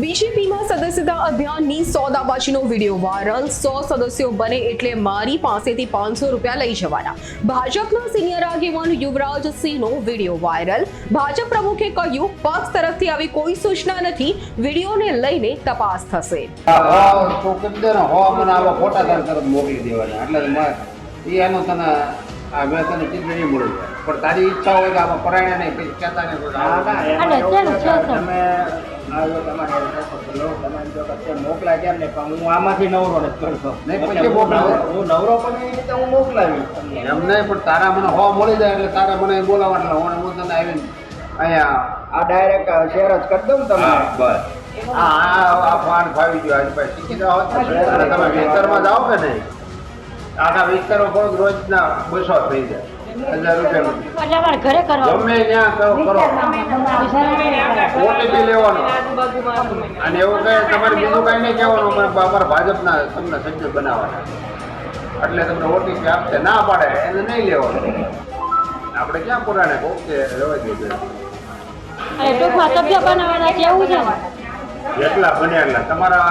બીજેપીમાં સદસ્યતા અભિયાનની સોદાબાજીનો video viral. સો સદસ્યો બને એટલે મારી પાસેથી પાંચસો રૂપિયા લઈ જવાના. ભાજપના સિનિયર આગેવાન યુવરાજ સિંહનો વીડિયો વાયરલ. ભાજપ પ્રમુખે કહ્યું પક્ષ તરફથી આવી કોઈ સૂચના નથી. વિડીયોને લઈને તપાસ થશે. મોકલી દેવાના. એટલે એનો તને તને મળ્યું. પણ તારી ઈચ્છા હોય કે આમાં પરાયણા નહીં પછી કહેતા નહીં. અને? તમે આવ્યો તમારે તમારે જો કશે મોકલાય કેમ નહીં? પણ હું આમાંથી નવરો નથી કરતો નહીં, એટલે પછી હું નવરો- પણ એ રીતે હું મોકલાવીશ એમ નહીં પણ તારા મને હો મળી જાય એટલે તારા મને બોલાવવા એટલે હું હું તને આવીને અહીંયા આ ડાયરેક્ટ શેર જ કરી દઉં ને તમને. હા બસ. આ ફાન ફાવી ગયો આજ પછી શીખી જાઓ તમે વિસ્તારમાં જાઓ કે નહીં? આખા વિસ્તારમાં થોડુંક રોજના બસો થઈ જાય. હજાર રૂપિયા ઘરે કરવા ગમે ત્યાં કરો કરો. ઓટીપી લેવાનો. અને એવું કઈ તમારે બીજું કઈ નહીં કહેવાનું અમારે અમારા ભાજપના તમને સભ્ય બનાવવાના. એટલે તમને ઓટીપી આપશે. ના પાડે એને નહીં લેવાનું. આપણે ક્યાં પુરાણે કહું કે રવા દઈએ ટૂંકમાં સભ્ય બનાવવાના કેવું છે ને? જેટલા બને એટલા. તમારા